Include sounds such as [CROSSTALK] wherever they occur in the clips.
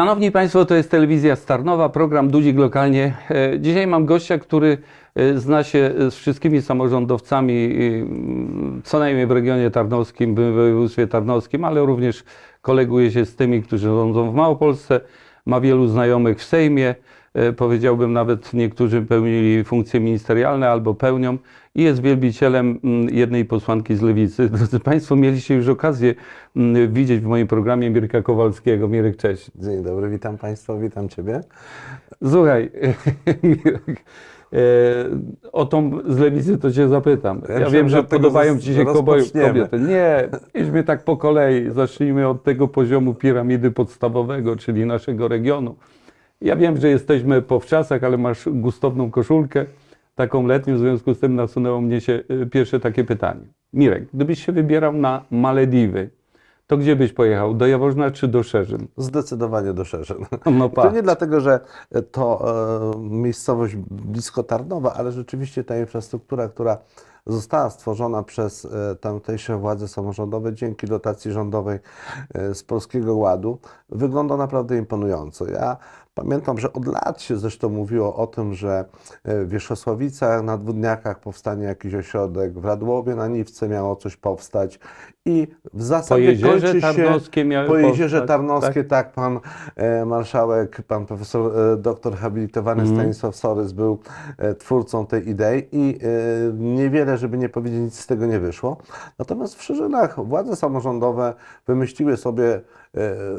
Szanowni Państwo, to jest telewizja Starnowa, program Dudzik Lokalnie. E, Dzisiaj mam gościa, który e, zna się z wszystkimi samorządowcami, e, co najmniej w regionie tarnowskim, w województwie tarnowskim, ale również koleguje się z tymi, którzy rządzą w Małopolsce. Ma wielu znajomych w Sejmie. E, Powiedziałbym nawet niektórzy pełnili funkcje ministerialne albo pełnią i jest wielbicielem mm, jednej posłanki z Lewicy. [LAUGHS] Drodzy Państwo, mieliście już okazję mm, widzieć w moim programie Mirka Kowalskiego. Mirek, cześć. Dzień dobry, witam Państwa, witam Ciebie. Słuchaj, [LAUGHS] Mirek, e, o tą z lewicy to cię zapytam. Ja Ja, wiem, że podobają ci się kobiety. Nie, idźmy tak po kolei. Zacznijmy od tego poziomu piramidy podstawowego, czyli naszego regionu. Ja wiem, że jesteśmy po wczasach, ale masz gustowną koszulkę, taką letnią, w związku z tym nasunęło mnie się y, pierwsze takie pytanie. Mirek, gdybyś się wybierał na Malediwy, to gdzie byś pojechał? Do Jaworzna czy do Szerzyn? Zdecydowanie do Szerzyn. No To nie dlatego, że to e, miejscowość blisko Tarnowa, ale rzeczywiście ta infrastruktura, która została stworzona przez e, tamtejsze władze samorządowe dzięki dotacji rządowej e, z Polskiego Ładu, wygląda naprawdę imponująco. Ja pamiętam, że od lat się zresztą mówiło o tym, że e, w Wierzchosławicach na Dwudniakach powstanie jakiś ośrodek, w Radłowie na Niwce miało coś powstać i w zasadzie Jeziorze kończy się... Tarnowskie miały Po Jeziorze powstać, Tarnowskie, tak, pan e, marszałek, pan profesor, e, doktor habilitowany Mhm. Stanisław Sorys był e, twórcą tej idei i e, niewiele, żeby nie powiedzieć, nic z tego nie wyszło. Natomiast w Szerzynach władze samorządowe wymyśliły sobie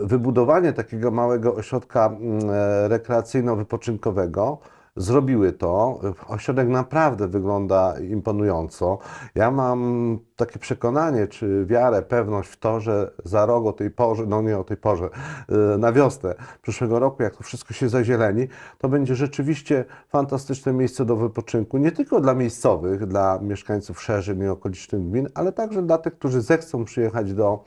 wybudowanie takiego małego ośrodka mm, e, rekreacyjno-wypoczynkowego. Zrobiły to. Ośrodek naprawdę wygląda imponująco. Ja mam takie przekonanie, czy wiarę, pewność w to, że za rok o tej porze, no nie o tej porze, y, na wiosnę przyszłego roku, jak to wszystko się zazieleni, to będzie rzeczywiście fantastyczne miejsce do wypoczynku. Nie tylko dla miejscowych, dla mieszkańców Szerzyn i okolicznych gmin, ale także dla tych, którzy zechcą przyjechać do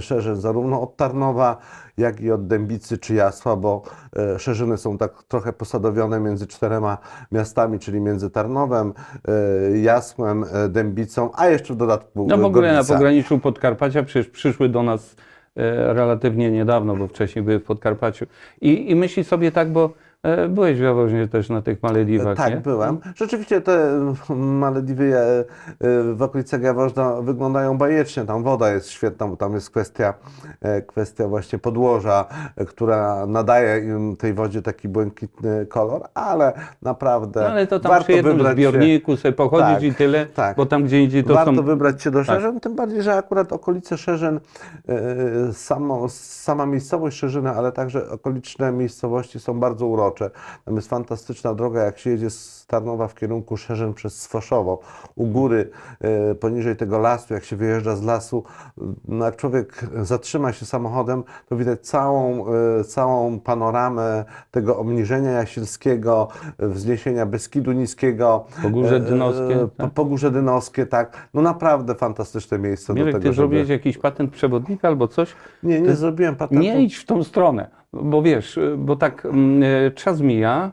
Szerzyn, zarówno od Tarnowa, jak i od Dębicy czy Jasła, bo e, Szerzyny są tak trochę posadowione między czterema miastami, czyli między Tarnowem, e, Jasłem, e, Dębicą, a jeszcze w dodatku No w ogóle na Gorlica. pograniczu Podkarpacia przecież przyszły do nas e, relatywnie niedawno, bo wcześniej były w Podkarpaciu. I, i myśli sobie tak, bo e, byłeś w Jaworznie też na tych Malediwach, Tak, nie? byłem. Rzeczywiście te Malediwy e, e, w okolicach Jaworzna wyglądają bajecznie. Tam woda jest świetna, bo tam jest kwestia, e, kwestia właśnie podłoża, e, która nadaje im tej wodzie taki błękitny kolor, ale naprawdę No, ale to tam warto przy jednym zbiorniku sobie pochodzić Tak, i tyle, tak. bo tam gdzie indziej to Warto są... wybrać się do Tak. Szerzyn, tym bardziej, że akurat okolice Szerzyn, e, samo, sama miejscowość Szerzyny, ale także okoliczne miejscowości są bardzo urocze. Tam jest fantastyczna droga, jak się jedzie z Tarnowa w kierunku Szerzyn przez Sfoszowo. U góry, e, poniżej tego lasu, jak się wyjeżdża z lasu, no jak człowiek zatrzyma się samochodem, to widać całą, e, całą panoramę tego obniżenia Jasielskiego, e, wzniesienia Beskidu Niskiego. Pogórze Dynowskie, e, tak? Pogórze Dynowskie, tak. No naprawdę fantastyczne miejsce Mirek, do ty tego, zrobiłeś żeby... jakiś patent przewodnika albo coś? Nie, nie ty- zrobiłem patentu. Nie idź w tą stronę, bo wiesz, bo tak mm, e, czas mija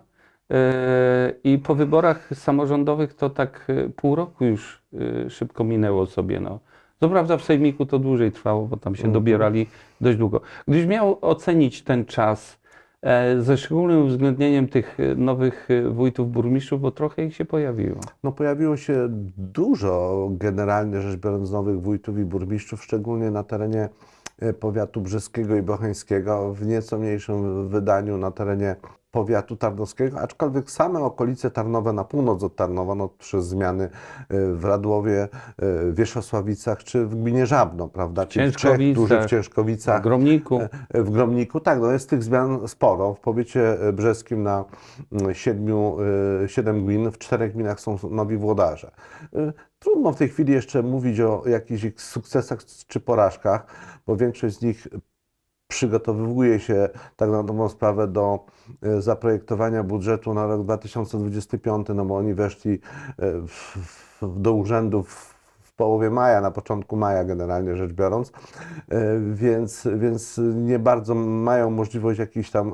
e, i po wyborach samorządowych to tak e, pół roku już szybko minęło sobie. No. Co prawda w Sejmiku to dłużej trwało, bo tam się Mhm. dobierali dość długo. Gdybyś miał ocenić ten czas ze szczególnym uwzględnieniem tych nowych wójtów, burmistrzów, bo trochę ich się pojawiło. No pojawiło się dużo, generalnie rzecz biorąc, nowych wójtów i burmistrzów, szczególnie na terenie powiatu brzeskiego i bocheńskiego, w nieco mniejszym wydaniu na terenie powiatu tarnowskiego, aczkolwiek same okolice Tarnowa na północ od Tarnowa, no, przez zmiany y, w Radłowie, y, w Wierzchosławicach czy w gminie Żabno, prawda? Czyli w Ciężkowicach, dużych w Ciężkowicach, W Gromniku. E, w Gromniku, tak, no jest tych zmian sporo. W powiecie brzeskim na siedmiu, siedem gmin, w czterech gminach są nowi włodarze. Trudno w tej chwili jeszcze mówić o jakichś ich sukcesach czy porażkach, bo większość z nich przygotowuje się tak na dobrą sprawę do e, zaprojektowania budżetu na rok 2025, no bo oni weszli e, w, w, do urzędów w połowie maja, na początku maja generalnie rzecz biorąc, E, więc, więc nie bardzo mają możliwość jakichś tam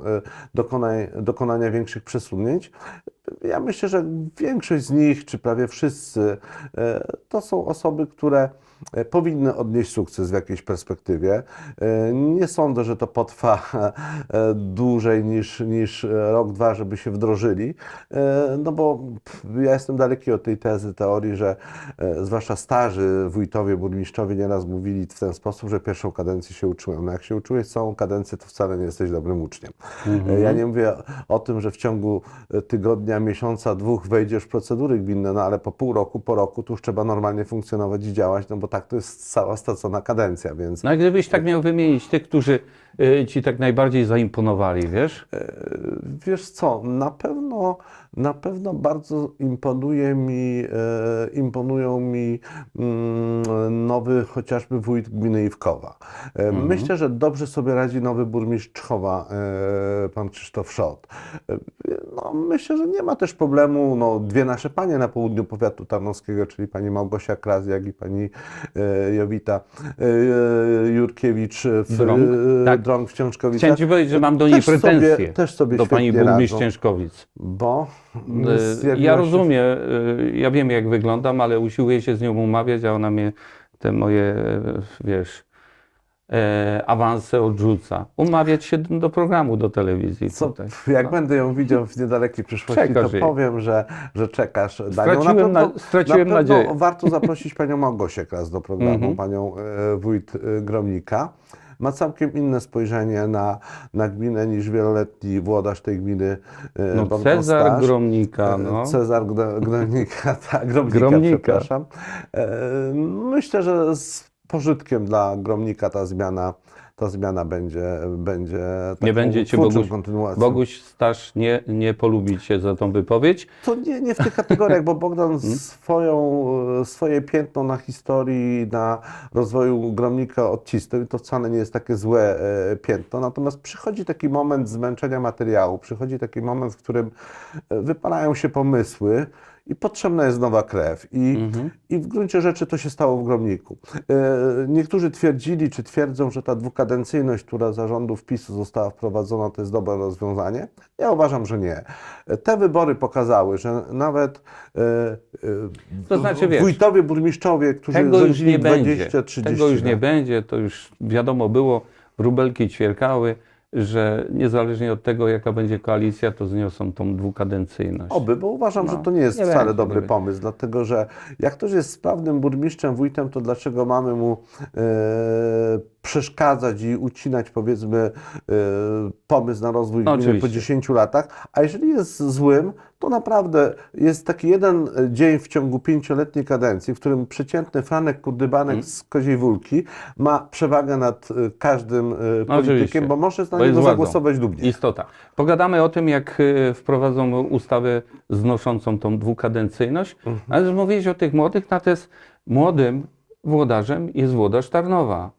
dokonań, dokonania większych przesunięć. Ja myślę, że większość z nich, czy prawie wszyscy, to są osoby, które powinny odnieść sukces w jakiejś perspektywie. E, Nie sądzę, że to potrwa e, dłużej niż, niż rok, dwa, żeby się wdrożyli, E, no bo ja jestem daleki od tej tezy, teorii, że e, zwłaszcza starzy wójtowie, burmistrzowie nieraz mówili w ten sposób, że pierwszą kadencję się uczyłem. No jak się uczyłeś całą kadencję, to wcale nie jesteś dobrym uczniem. E, Ja nie mówię o tym, że w ciągu e, tygodnia, miesiąca, dwóch wejdziesz w procedury gminne, no ale po pół roku, po roku to już trzeba normalnie funkcjonować i działać, no bo tak to jest cała stracona kadencja, więc No a gdybyś tak miał wymienić tych, którzy y, ci tak najbardziej zaimponowali, wiesz? E, Wiesz co, na pewno, na pewno bardzo imponuje mi, e, imponują mi mm, nowy chociażby wójt gminy Iwkowa. E, Myślę, że dobrze sobie radzi nowy burmistrz Czchowa, e, pan Krzysztof Szot. No, myślę, że nie ma też problemu, no, dwie nasze panie na południu powiatu tarnowskiego, czyli pani Małgosia Kraz, jak i pani Jowita Jurkiewicz w Drąg, tak. Drąg w Ciążkowicach. Chciałem ci powiedzieć, że mam do niej Też sobie- pretensje też sobie do pani burmistrz. Ciężkowic. Bo Ja właśnie- rozumiem, y, ja wiem jak wyglądam, ale usiłuję się z nią umawiać, a ona mnie te moje, e, wiesz, e, awanse odrzuca. Umawiać się do programu, do telewizji. Co, tutaj. jak No. będę ją widział w niedalekiej przyszłości, Czekasz to jej. powiem, że, że czekasz. Straciłem na na- pewno, straciłem na pewno nadzieję. warto zaprosić panią Małgosię Kras do programu, Mhm. panią e, wójt e, Gromnika. Ma całkiem inne spojrzenie na, na gminę niż wieloletni włodarz tej gminy. e, No, Bogdan Cezar. Gromnika, no. E, Cezar Gdo- Gromnika, [LAUGHS] tak, Gromnika, Gromnika. przepraszam. E, Myślę, że z pożytkiem dla Gromnika ta zmiana, ta zmiana będzie, będzie taką będzie cię Boguś- kontynuacją. Boguś Stasz nie, nie polubi cię za tą wypowiedź. To nie, nie w tych kategoriach, bo Bogdan [LAUGHS] Hmm? swoją, swoje piętno na historii, na rozwoju Gromnika odcisnął i to wcale nie jest takie złe e, piętno. Natomiast przychodzi taki moment zmęczenia materiału, przychodzi taki moment, w którym e, wypalają się pomysły i potrzebna jest nowa krew. I, Mhm. I w gruncie rzeczy to się stało w Gromniku. E, Niektórzy twierdzili, czy twierdzą, że ta dwukadencyjność, która zarządów PiSu została wprowadzona, to jest dobre rozwiązanie. Ja uważam, że nie. Te wybory pokazały, że nawet e, e, To znaczy, wiesz, wójtowie, burmistrzowie, którzy Tego rządzili nie 20, będzie. 30 Tego już nie będzie, to już wiadomo było, wróbelki ćwierkały, że niezależnie od tego, jaka będzie koalicja, to zniosą tą dwukadencyjność. Oby, bo uważam, No, że to nie jest nie wcale będzie, dobry pomysł, dlatego że jak ktoś jest sprawnym burmistrzem, wójtem, to dlaczego mamy mu e, przeszkadzać i ucinać, powiedzmy, e, pomysł na rozwój No, gminy po oczywiście. 10 latach, a jeżeli jest złym, to naprawdę jest taki jeden dzień w ciągu pięcioletniej kadencji, w którym przeciętny Franek Kurdybanek Mm. z Koziej Wólki ma przewagę nad e, każdym e, politykiem, oczywiście. bo może na Bo niego zagłosować dumnie. Istota. Pogadamy o tym, jak wprowadzą ustawę znoszącą tą dwukadencyjność, Mhm. ale mówiłeś o tych młodych, natomiast młodym włodarzem jest włodarz Tarnowa,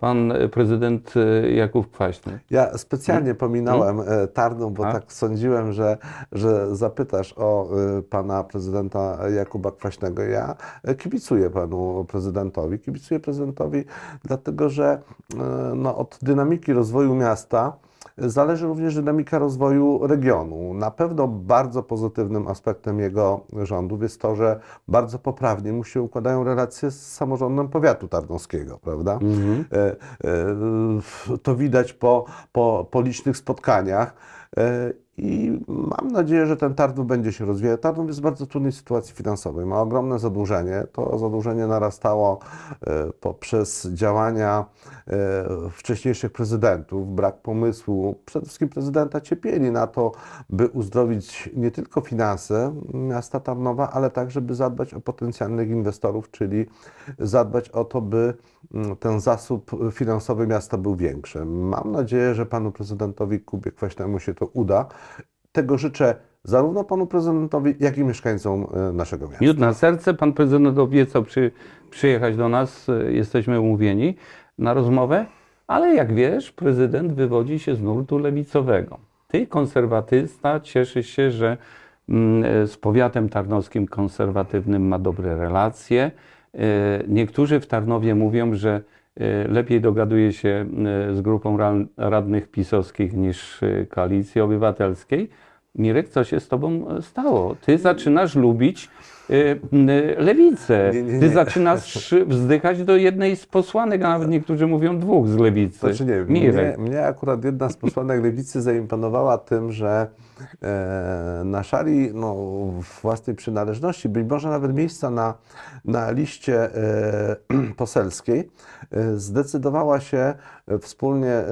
pan y, prezydent y, Jakub Kwaśny. Ja specjalnie pominąłem e, Tarnów, bo A? tak sądziłem, że, że zapytasz o e, pana prezydenta Jakuba Kwaśnego. Ja e, kibicuję panu prezydentowi. Kibicuję prezydentowi dlatego, że e, no, od dynamiki rozwoju miasta zależy również dynamika rozwoju regionu. Na pewno bardzo pozytywnym aspektem jego rządów jest to, że bardzo poprawnie mu się układają relacje z samorządem powiatu tarnowskiego, prawda? E, e, To widać po, po, po licznych spotkaniach. I mam nadzieję, że ten Tarnów będzie się rozwijał. Tarnów jest w bardzo trudnej sytuacji finansowej. Ma ogromne zadłużenie. To zadłużenie narastało e, poprzez działania e, wcześniejszych prezydentów, brak pomysłu, przede wszystkim prezydenta Ciepieli na to, by uzdrowić nie tylko finanse miasta Tarnowa, ale także by zadbać o potencjalnych inwestorów, czyli zadbać o to, by mm, ten zasób finansowy miasta był większy. Mam nadzieję, że panu prezydentowi Kubie Kwaśnemu się to uda. Tego życzę zarówno panu prezydentowi, jak i mieszkańcom e, naszego miasta. Miód na serce. Pan prezydent obiecał przy, przyjechać do nas. e, Jesteśmy umówieni na rozmowę. Ale jak wiesz, prezydent wywodzi się z nurtu lewicowego. Ty, konserwatysta, cieszysz się, że mm, e, z powiatem tarnowskim konserwatywnym ma dobre relacje. Niektórzy w Tarnowie mówią, że lepiej dogaduje się e, z grupą ra- radnych pisowskich niż e, koalicji obywatelskiej. Mirek, co się z tobą stało? Ty zaczynasz lubić lewicę. Nie, nie, Ty nie. zaczynasz wzdychać do jednej z posłanek, a nawet niektórzy mówią dwóch z lewicy. Znaczy nie, mnie, mnie akurat jedna z posłanek lewicy zaimponowała tym, że e, na szali no, własnej przynależności, być może nawet miejsca na, na liście e, [CLEARS THROAT] poselskiej, e, zdecydowała się wspólnie e,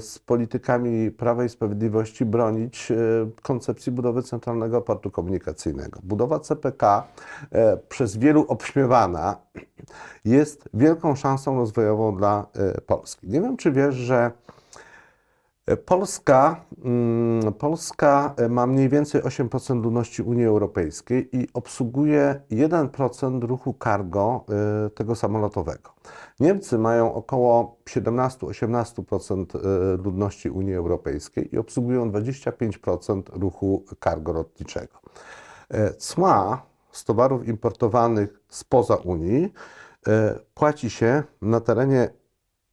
z politykami Prawa i Sprawiedliwości bronić e, koncepcji budowy Centralnego Portu Komunikacyjnego. Budowa CPK e, przez wielu obśmiewana jest wielką szansą rozwojową dla Polski. Nie wiem, czy wiesz, że Polska, mm, Polska e, ma mniej więcej 8% ludności Unii Europejskiej i obsługuje 1% ruchu cargo e, tego samolotowego. Niemcy mają około 17-18% e, ludności Unii Europejskiej i obsługują 25% ruchu cargo lotniczego. Cła z towarów importowanych spoza Unii płaci się na terenie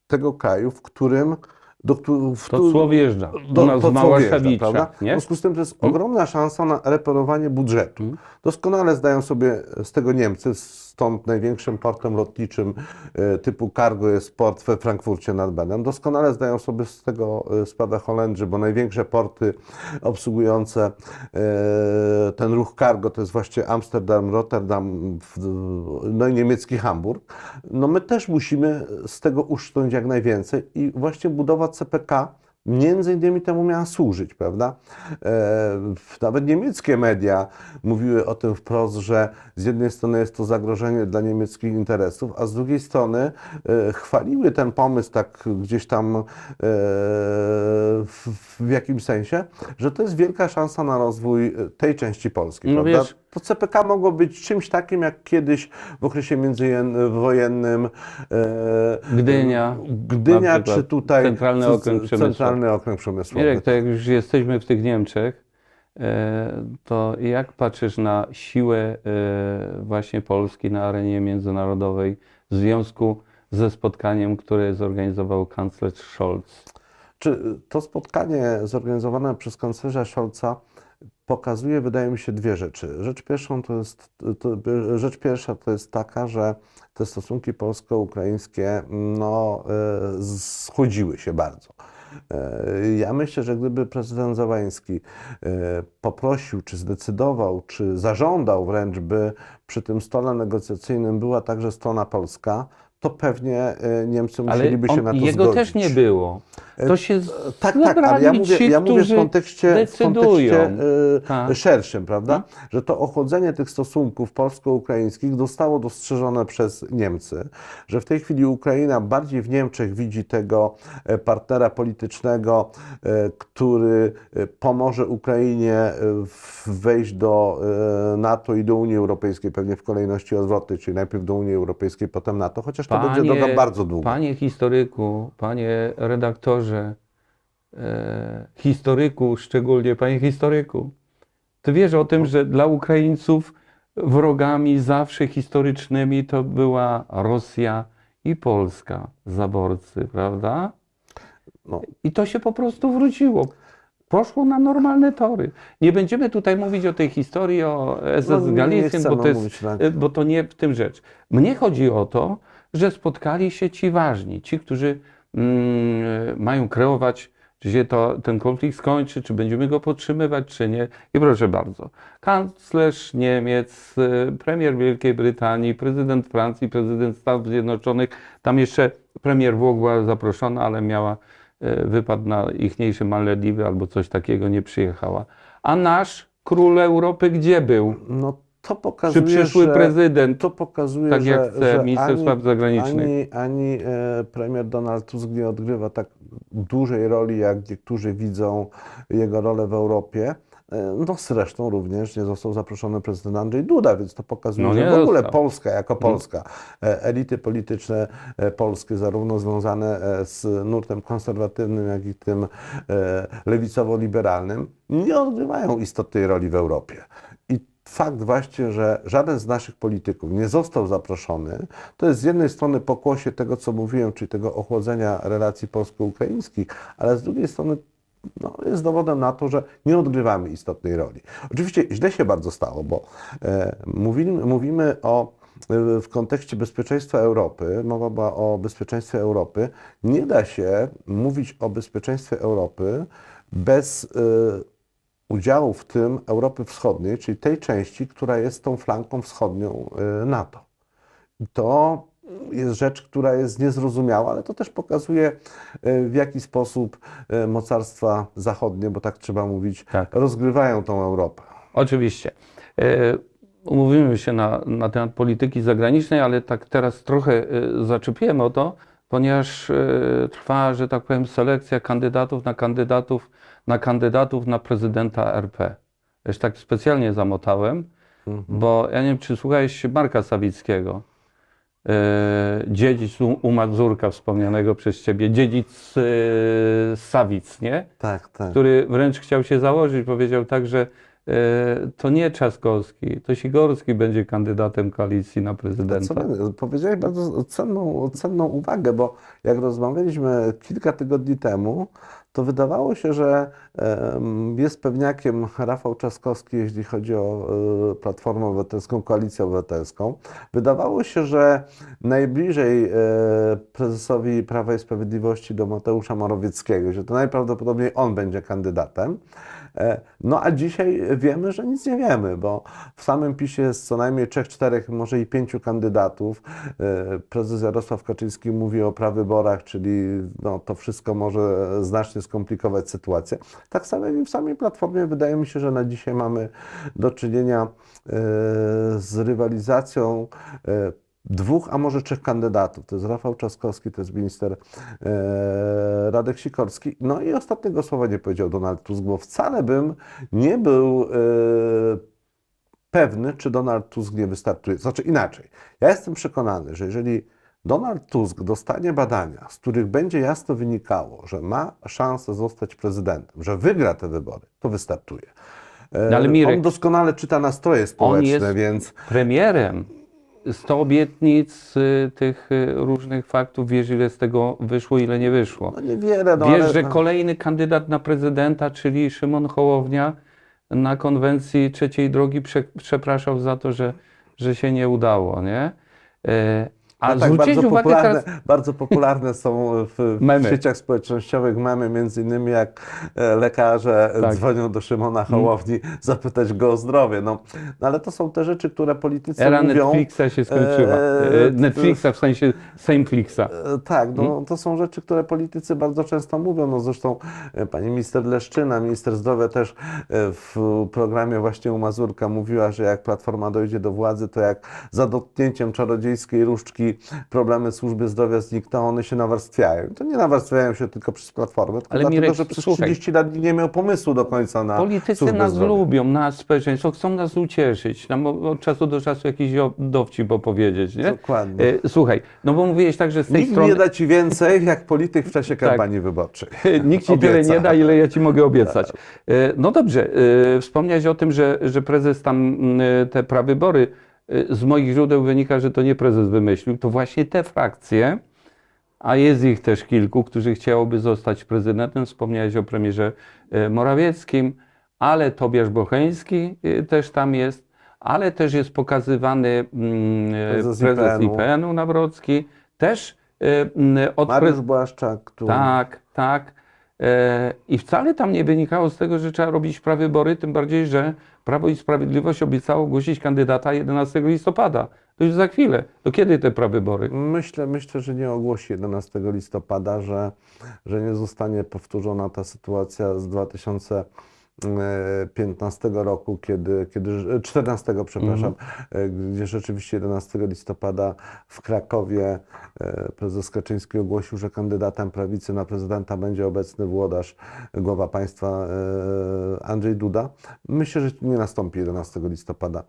tego kraju, w którym do, w To cło wjeżdża. do, nas to, w co wjeżdża? W związku z tym to jest ogromna szansa na reperowanie budżetu. Doskonale zdają sobie z tego Niemcy, stąd największym portem lotniczym e, typu cargo jest port we Frankfurcie nad Benem. Doskonale zdają sobie z tego e, sprawę Holendrzy, bo największe porty obsługujące e, ten ruch cargo to jest właśnie Amsterdam, Rotterdam, no i niemiecki Hamburg. No my też musimy z tego uszczęść jak najwięcej i właśnie budowa CPK między innymi temu miała służyć, prawda? E, nawet niemieckie media mówiły o tym wprost, że z jednej strony jest to zagrożenie dla niemieckich interesów, a z drugiej strony e, chwaliły ten pomysł tak gdzieś tam e, w, jakimś sensie, że to jest wielka szansa na rozwój tej części Polski, No prawda? wiesz- To CPK mogło być czymś takim, jak kiedyś w okresie międzywojennym Gdynia, Gdynia czy tutaj Centralny Okręg Przemysłowy. Centralny Okręg Przemysłowy. Mirek, to jak już jesteśmy w tych Niemczech, e, to jak patrzysz na siłę e, właśnie Polski na arenie międzynarodowej w związku ze spotkaniem, które zorganizował kanclerz Scholz? Czy to spotkanie zorganizowane przez kanclerza Scholza pokazuje, wydaje mi się, dwie rzeczy. Rzecz, pierwszą to jest, to, rzecz pierwsza to jest taka, że te stosunki polsko-ukraińskie no, e, schłodziły się bardzo. E, Ja myślę, że gdyby prezydent Zawański e, poprosił, czy zdecydował, czy zażądał wręcz, by przy tym stole negocjacyjnym była także strona polska, to pewnie e, Niemcy musieliby się on, na to jego zgodzić. też nie było. To się Tak, tak, ale ja mówię, ci, ja mówię w kontekście, w decydują. kontekście e, Tak. szerszym, prawda? Że to ochłodzenie tych stosunków polsko-ukraińskich zostało dostrzeżone przez Niemcy, że w tej chwili Ukraina bardziej w Niemczech widzi tego e, partnera politycznego, e, który e, pomoże Ukrainie e, w- wejść do e, NATO i do Unii Europejskiej, pewnie w kolejności odwrotnej, czyli najpierw do Unii Europejskiej, potem NATO, chociaż to będzie droga bardzo długa. Panie historyku, panie redaktorze, e, historyku, szczególnie panie historyku, ty wiesz o tym, że dla Ukraińców wrogami zawsze historycznymi to była Rosja i Polska, zaborcy, prawda? No. I to się po prostu wróciło. Poszło na normalne tory. Nie będziemy tutaj mówić o tej historii, o SS No, bo, to jest, bo to nie w tym rzecz. Mnie chodzi o to, że spotkali się ci ważni, ci, którzy mm, mają kreować, czy się to, ten konflikt skończy, czy będziemy go podtrzymywać, czy nie. I proszę bardzo, kanclerz Niemiec, y, premier Wielkiej Brytanii, prezydent Francji, prezydent Stanów Zjednoczonych, tam jeszcze premier Włoch była zaproszona, ale miała y, wypad na ichniejsze Malediwy albo coś takiego, nie przyjechała. A nasz król Europy gdzie był? No to Czy pokazuje, przyszły że... prezydent? To pokazuje, Tak jak że, chce że minister ani, spraw zagranicznych. Ani, ani e, premier Donald Tusk nie odgrywa tak dużej roli, jak niektórzy widzą jego rolę w Europie. E, No zresztą również nie został zaproszony prezydent Andrzej Duda, więc to pokazuje, No że w ogóle został. Polska jako Polska, e, elity polityczne polskie, zarówno związane z nurtem konserwatywnym, jak i tym lewicowo-liberalnym, nie odgrywają istotnej roli w Europie. Fakt właśnie, że żaden z naszych polityków nie został zaproszony, to jest z jednej strony pokłosie tego, co mówiłem, czyli tego ochłodzenia relacji polsko-ukraińskich, ale z drugiej strony no, jest dowodem na to, że nie odgrywamy istotnej roli. Oczywiście źle się bardzo stało, bo e, mówimy, mówimy o e, w kontekście bezpieczeństwa Europy, mowa była o bezpieczeństwie Europy, nie da się mówić o bezpieczeństwie Europy bez e, udziału w tym Europy Wschodniej, czyli tej części, która jest tą flanką wschodnią y, NATO. To jest rzecz, która jest niezrozumiała, ale to też pokazuje, y, w jaki sposób y, mocarstwa zachodnie, bo tak trzeba mówić, Tak. rozgrywają tą Europę. Oczywiście. Umówimy się na, na temat polityki zagranicznej, ale tak teraz trochę zaczepiłem o to, ponieważ trwa, że tak powiem, selekcja kandydatów na kandydatów na kandydatów na prezydenta RP. Już tak specjalnie zamotałem, bo ja nie wiem, czy słuchałeś Marka Sawickiego, e, dziedzic u, u Mazurka wspomnianego przez ciebie, dziedzic e, Sawic, nie? Tak, tak. który wręcz chciał się założyć, powiedział tak, że e, to nie Trzaskowski, to Sigorski będzie kandydatem koalicji na Co, prezydenta. by- powiedziałeś bardzo cenną, cenną uwagę, bo jak rozmawialiśmy kilka tygodni temu, to wydawało się, że jest pewniakiem Rafał Trzaskowski, jeśli chodzi o e, Platformę Obywatelską, Koalicję Obywatelską. Wydawało się, że najbliżej e, prezesowi Prawa i Sprawiedliwości do Mateusza Morawieckiego, że to najprawdopodobniej on będzie kandydatem. E, No a dzisiaj wiemy, że nic nie wiemy, bo w samym PiSie jest co najmniej trzech, czterech, może i pięciu kandydatów. E, Prezes Jarosław Kaczyński mówi o prawyborach, czyli no, to wszystko może znacznie skomplikować sytuację. Tak samo i w samej Platformie wydaje mi się, że na dzisiaj mamy do czynienia e, z rywalizacją dwóch, a może trzech kandydatów. To jest Rafał Trzaskowski, to jest minister e, Radek Sikorski. No i ostatniego słowa nie powiedział Donald Tusk, bo wcale bym nie był e, pewny, czy Donald Tusk nie wystartuje. Znaczy inaczej. Ja jestem przekonany, że jeżeli Donald Tusk dostanie badania, z których będzie jasno wynikało, że ma szansę zostać prezydentem, że wygra te wybory, to wystartuje. E, No ale Mirek, On doskonale czyta nastroje społeczne, jest- więc Premierem 100 obietnic y, tych y, różnych faktów, wiesz ile z tego wyszło, ile nie wyszło. no niewiele. No, Wiesz, ale, że kolejny kandydat na prezydenta, czyli Szymon Hołownia na konwencji trzeciej drogi prze, przepraszał za to, że, że się nie udało, nie? E, A no tak, bardzo, popularne, teraz... bardzo popularne są w, w Memy. sieciach społecznościowych memy, między innymi jak e, lekarze Tak. Dzwonią do Szymona Hołowni zapytać go o zdrowie. No, no ale to są te rzeczy, które politycy Era mówią. Netflixa się skończyła. e, E, Netflixa w sensie Samefixa. E, Tak, no, Hmm? to są rzeczy, które politycy bardzo często mówią. No zresztą e, pani minister Leszczyna, minister zdrowia też e, w programie właśnie u Mazurka mówiła, że jak Platforma dojdzie do władzy, to jak za dotknięciem czarodziejskiej różdżki problemy służby zdrowia znikną, one się nawarstwiają. To nie nawarstwiają się tylko przez Platformę, tylko Ale dlatego, Mirek, że przez słuchaj. 30 lat nie miał pomysłu do końca na Politycy nas zdrowia. lubią, nas społeczeństwo, chcą nas ucieszyć, nam o- od czasu do czasu jakiś dowcip opowiedzieć, nie? Dokładnie. E, Słuchaj, no bo mówiłeś tak, że z tej Nikt strony... nie da ci więcej, jak polityk w czasie [LAUGHS] kampanii wyborczej. [LAUGHS] Nikt ci tyle nie da, ile ja ci mogę obiecać. [LAUGHS] E, No dobrze, e, wspomniałeś o tym, że, że prezes tam te prawybory, z moich źródeł wynika, że to nie prezes wymyślił, to właśnie te frakcje, a jest ich też kilku, którzy chciałoby zostać prezydentem. Wspomniałeś o premierze e, Morawieckim, ale Tobiasz Bocheński e, też tam jest, ale też jest pokazywany mm, Prezes prezes IPN-u. IPN-u Nawrocki, też mm, od Mariusz Błaszczak, tu tak, tak. E, I wcale tam nie wynikało z tego, że trzeba robić prawybory, tym bardziej, że Prawo i Sprawiedliwość obiecało ogłosić kandydata 11 listopada. To już za chwilę. To kiedy te prawybory? Myślę, myślę, że nie ogłosi 11 listopada, że, że nie zostanie powtórzona ta sytuacja z 2015 roku, kiedy, kiedy 14, przepraszam, e, gdzie rzeczywiście 11 listopada w Krakowie e, prezes Kaczyński ogłosił, że kandydatem prawicy na prezydenta będzie obecny włodarz, głowa państwa e, Andrzej Duda. Myślę, że nie nastąpi 11 listopada.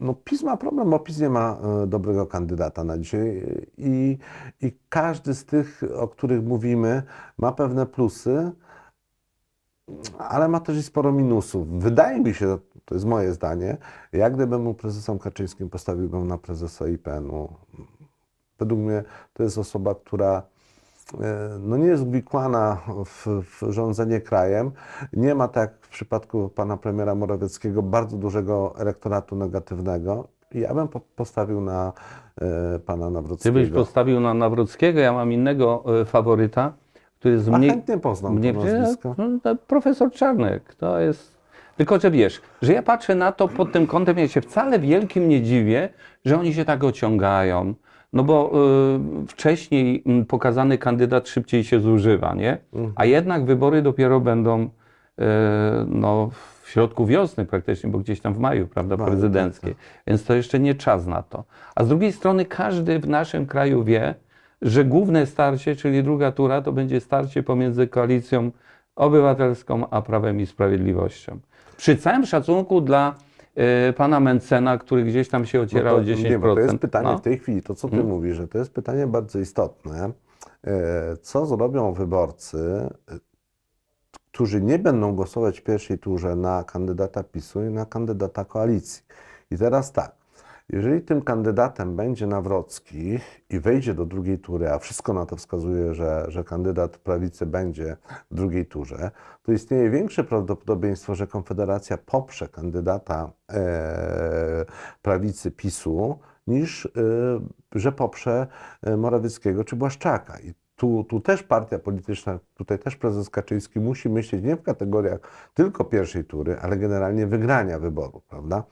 No PiS ma problem, bo PiS nie ma dobrego kandydata na dzisiaj i, i każdy z tych, o których mówimy, ma pewne plusy, ale ma też i sporo minusów. Wydaje mi się, to jest moje zdanie, jak gdybym był prezesem Kaczyńskim, postawiłbym na prezesa IPN-u. Według mnie to jest osoba, która e, no nie jest uwikłana w, w rządzenie krajem. Nie ma, tak w przypadku pana premiera Morawieckiego, bardzo dużego elektoratu negatywnego. Ja bym po, postawił na e, pana Ty byś Nawrockiego. postawił na Nawrockiego, ja mam innego e, faworyta, który jest A mniej... chętnie poznam Mnie, to nazwisko. no, profesor Czarnek, to jest. Tylko, że wiesz, że ja patrzę na to pod tym kątem, ja się wcale wielkim nie dziwię, że oni się tak ociągają. No bo y, wcześniej mm, pokazany kandydat szybciej się zużywa, nie? A jednak wybory dopiero będą y, no, w środku wiosny praktycznie, bo gdzieś tam w maju, prawda, Maju, prezydenckie. Więc to jeszcze nie czas na to. A z drugiej strony każdy w naszym kraju wie, że główne starcie, czyli druga tura, to będzie starcie pomiędzy koalicją obywatelską a Prawem i Sprawiedliwością. Przy całym szacunku dla y, pana Mencena, który gdzieś tam się ociera No o to, 10%. nie, bo to jest pytanie no. w tej chwili, to co ty Hmm? mówisz, że to jest pytanie bardzo istotne. E, Co zrobią wyborcy, e, którzy nie będą głosować w pierwszej turze na kandydata PiSu i na kandydata koalicji? I teraz tak, jeżeli tym kandydatem będzie Nawrocki i wejdzie do drugiej tury, a wszystko na to wskazuje, że, że kandydat prawicy będzie w drugiej turze, to istnieje większe prawdopodobieństwo, że Konfederacja poprze kandydata e, prawicy PiSu, niż e, że poprze e, Morawieckiego czy Błaszczaka. I tu, tu też partia polityczna, tutaj też prezes Kaczyński musi myśleć nie w kategoriach tylko pierwszej tury, ale generalnie wygrania wyborów, prawda?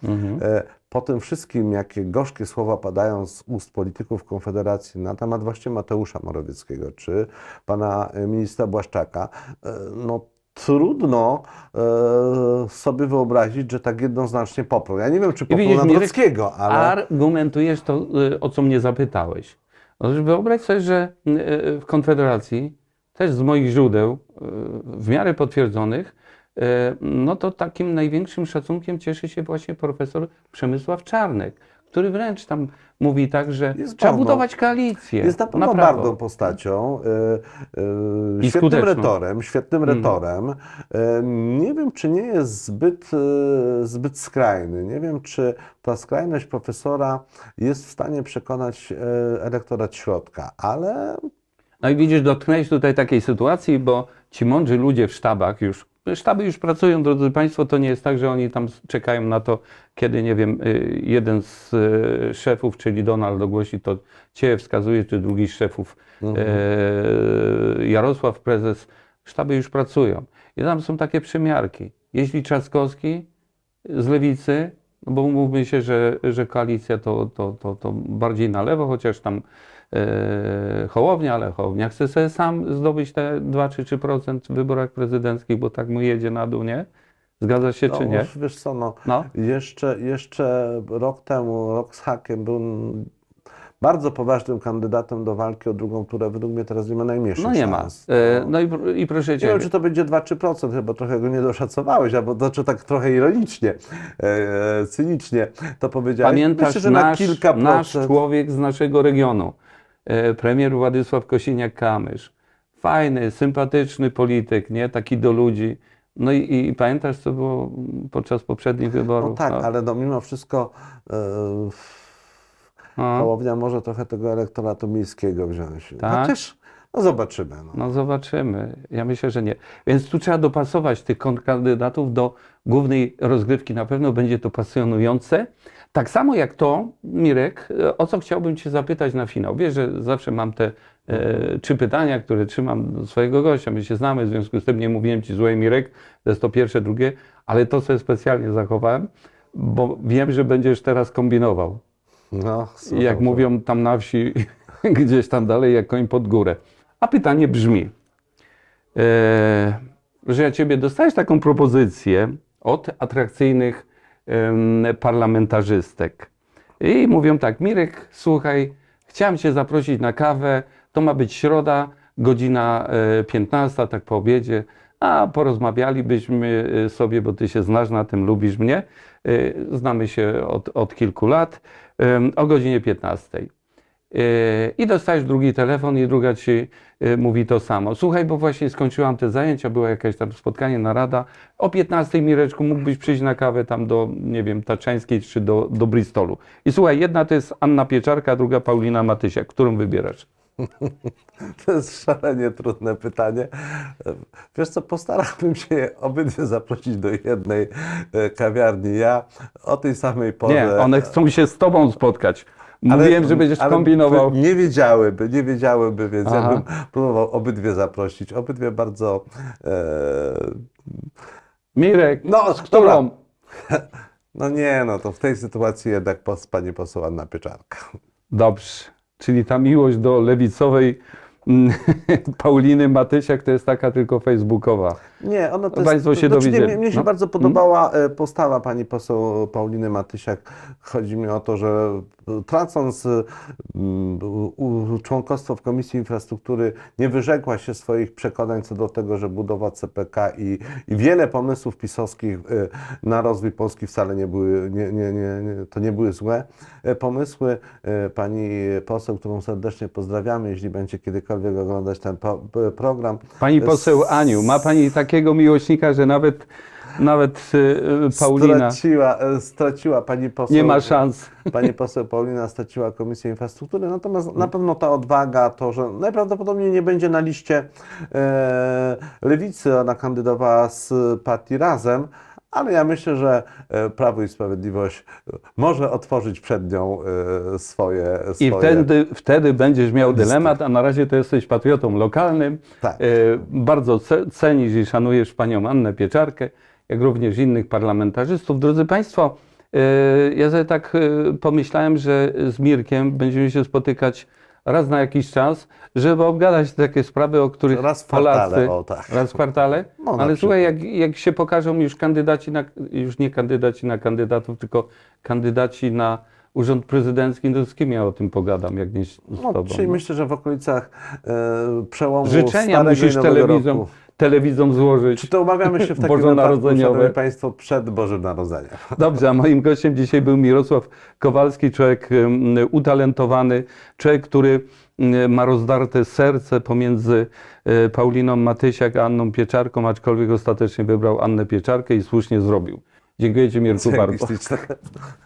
E, Po tym wszystkim, jakie gorzkie słowa padają z ust polityków Konfederacji na temat właśnie Mateusza Morawieckiego czy pana e, ministra Błaszczaka, e, no trudno e, sobie wyobrazić, że tak jednoznacznie poprą. Ja nie wiem, czy poprą Nawrockiego, ale... Argumentujesz to, y, o co mnie zapytałeś. Otóż wyobraź sobie, że w Konfederacji, też z moich źródeł, w miarę potwierdzonych, no to takim największym szacunkiem cieszy się właśnie profesor Przemysław Czarnek, który wręcz tam mówi tak, że Jest trzeba barwą. budować koalicję. Jest na pewno barwną postacią, y, y, I świetnym skuteczną. retorem, świetnym Mm. retorem. Y, nie wiem, czy nie jest zbyt, y, zbyt skrajny. Nie wiem, czy ta skrajność profesora jest w stanie przekonać y, elektorat środka, ale No i widzisz, dotknęłeś tutaj takiej sytuacji, bo ci mądrzy ludzie w sztabach już, sztaby już pracują, drodzy Państwo, to nie jest tak, że oni tam czekają na to, kiedy, nie wiem, y, jeden z y, szefów, czyli Donald ogłosi to Ciebie wskazuje, czy drugi z szefów, e, Jarosław prezes, sztaby już pracują. I tam są takie przymiarki. Jeśli Trzaskowski z lewicy, no bo umówmy się, że, że koalicja to, to, to, to bardziej na lewo, chociaż tam Hołownia, ale Hołownia chce sobie sam zdobyć te 2 czy 3% w wyborach prezydenckich, bo tak mu jedzie na dół, nie? Zgadza się no, czy nie? wiesz co, no, No. jeszcze, jeszcze rok temu, rok z hakiem był bardzo poważnym kandydatem do walki o drugą turę. Według mnie teraz nie ma najmniejszych No nie ma. szans. E, no i, i proszę Nie Cię. wiem, czy to będzie 2-3%, chyba trochę go nie doszacowałeś, albo znaczy tak trochę ironicznie, e, cynicznie to powiedziałeś. Pamiętasz Myślę, że na nasz, kilka nasz procent. człowiek z naszego regionu, e, premier Władysław Kosiniak-Kamysz. Fajny, sympatyczny polityk, nie? Taki do ludzi. No i, i pamiętasz, co było podczas poprzednich wyborów? No tak, ale no, mimo wszystko e, No. Hołownia może trochę tego elektoratu miejskiego wziąć. Tak? Chociaż, No zobaczymy. No. No zobaczymy. Ja myślę, że nie. Więc tu trzeba dopasować tych kontrkandydatów do głównej rozgrywki. Na pewno będzie to pasjonujące. Tak samo jak to, Mirek, e, o co chciałbym Cię zapytać na finał. Wiesz, że zawsze mam te e, trzy pytania, które trzymam do swojego gościa. My się znamy, w związku z tym nie mówiłem Ci złej, Mirek. To jest to pierwsze, drugie, ale to sobie specjalnie zachowałem, bo wiem, że będziesz teraz kombinował. No, słucham, jak mówią tam na wsi, [LAUGHS] gdzieś tam dalej, jak koń pod górę. A pytanie brzmi, e, że ja Ciebie dostajesz taką propozycję od atrakcyjnych parlamentarzystek. I mówią tak, Mirek, słuchaj, chciałem Cię zaprosić na kawę, to ma być środa, godzina e, 15, tak po obiedzie, a porozmawialibyśmy e, sobie, bo Ty się znasz na tym, lubisz mnie, e, znamy się od, od kilku lat, o godzinie 15. Yy, I dostajesz drugi telefon i druga ci yy, mówi to samo. Słuchaj, bo właśnie skończyłam te zajęcia, było jakieś tam spotkanie, narada. O 15 Mireczku mógłbyś przyjść na kawę tam do, nie wiem, Taczeńskiej czy do, do Bristolu. I słuchaj, jedna to jest Anna Pieczarka, druga Paulina Matysiak. Którą wybierasz? [LAUGHS] To jest szalenie trudne pytanie. Wiesz co, postarałbym się obydwie zaprosić do jednej e, kawiarni. Ja o tej samej porze... Nie, one chcą się z tobą spotkać. Ale- Mówiłem, że będziesz ale kombinował. Nie wiedziałyby, nie wiedziałyby, więc Aha. ja bym próbował obydwie zaprosić. Obydwie bardzo... E, Mirek, No, z którą? [LAUGHS] no nie, no to w tej sytuacji jednak pos, pani poseł Anna Pieczarka. Dobrze. Czyli ta miłość do lewicowej mm, [LAUGHS] Pauliny Matysiak to jest taka tylko facebookowa. Nie, ono to Państwo jest, się znaczy, dowiedzieli. mnie, mnie się No. bardzo podobała e, postawa pani poseł Pauliny Matysiak. Chodzi mi o to, że tracąc e, m, u- członkostwo w Komisji Infrastruktury nie wyrzekła się swoich przekonań co do tego, że budowa CPK i, i wiele pomysłów pisowskich e, na rozwój Polski wcale nie były, nie, nie, nie, to nie były złe e, pomysły. E, Pani poseł, którą serdecznie pozdrawiamy, jeśli będzie kiedykolwiek oglądać ten program. Pani poseł Aniu, ma pani takiego miłośnika, że nawet, nawet y, y, Paulina Straciła, e, straciła pani poseł. nie ma szans. Pani poseł Paulina straciła Komisję Infrastruktury, natomiast na pewno ta odwaga, to, że najprawdopodobniej nie będzie na liście e, lewicy, ona kandydowała z partii Razem, ale ja myślę, że e, Prawo i Sprawiedliwość e, może otworzyć przed nią swoje, swoje... I wtedy, wtedy będziesz miał dylemat, a na razie to jesteś patriotą lokalnym. Tak. Bardzo ce- cenisz i szanujesz panią Annę Pieczarkę, jak również innych parlamentarzystów. Drodzy Państwo, e, ja sobie tak e, pomyślałem, że z Mirkiem będziemy się spotykać raz na jakiś czas, żeby obgadać takie sprawy, o których Raz w kwartale, Polacy... o tak. Raz w kwartale? No, Ale słuchaj, jak, jak się pokażą już kandydaci na, już nie kandydaci na kandydatów, tylko kandydaci na urząd prezydencki, to z kim ja o tym pogadam, jak nie z No, tobą? czyli no. myślę, że w okolicach e, przełomu Życzenia musisz telewizom, roku. Telewizom złożyć. Czy to umawiamy się w [LAUGHS] takim Bożonarodzeniowe. Szanowni Państwo, przed Bożym Narodzeniem? [LAUGHS] Dobrze, a moim gościem dzisiaj był Mirosław Kowalski, człowiek utalentowany, człowiek, który ma rozdarte serce pomiędzy e, Pauliną Matysiak a Anną Pieczarką, aczkolwiek ostatecznie wybrał Annę Pieczarkę i słusznie zrobił. Dziękuję Ci Mirku bardzo. [LAUGHS]